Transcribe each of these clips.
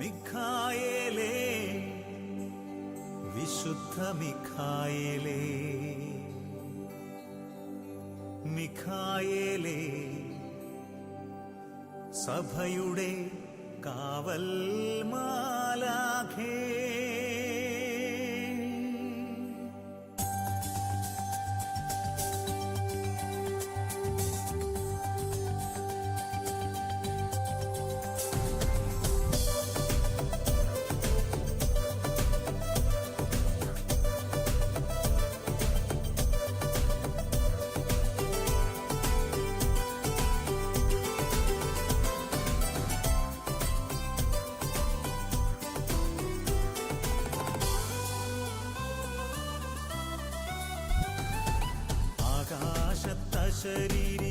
മിഖായേലേ വിശുദ്ധ മിഖായേലേ മിഖായേലേ സഭയുടെ കാവൽ മാലാഖേ शरीरे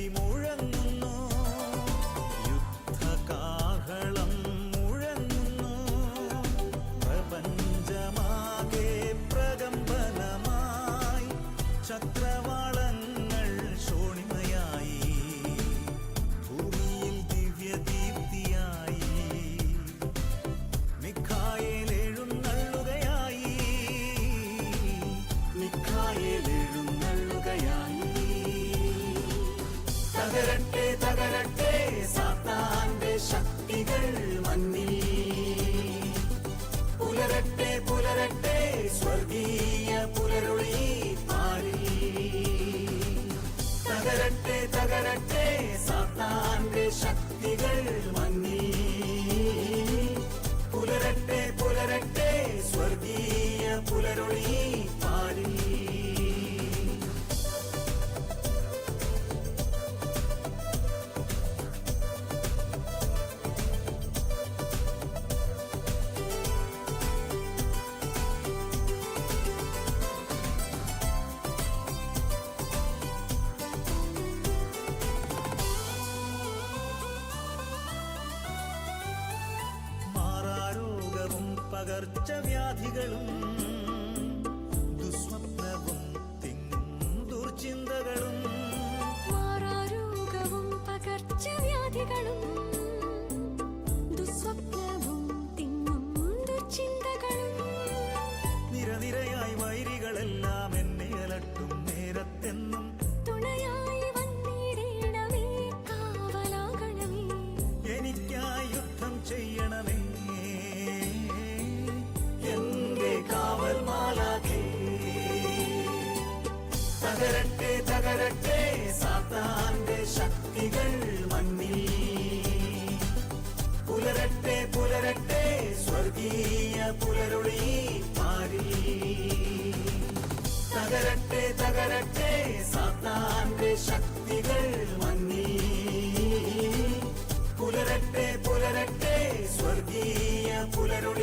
ശക്തികൾ മണ്ണിൽ പകർച്ചവ്യാധികളും ദുസ്വപ്നവും തിങ്ങും ദുർചിന്തകളും പകർച്ചവ്യാധികളും சக்திகள் மண்ணில் புலரட்டே புலரட்டே ஸ்வர்கீய புலருளி பாரி தகரட்டே தகரட்டே சாத்தான்றே சக்திகள் மண்ணில் புலரட்டே புலரட்டே ஸ்வர்கீய புலருளி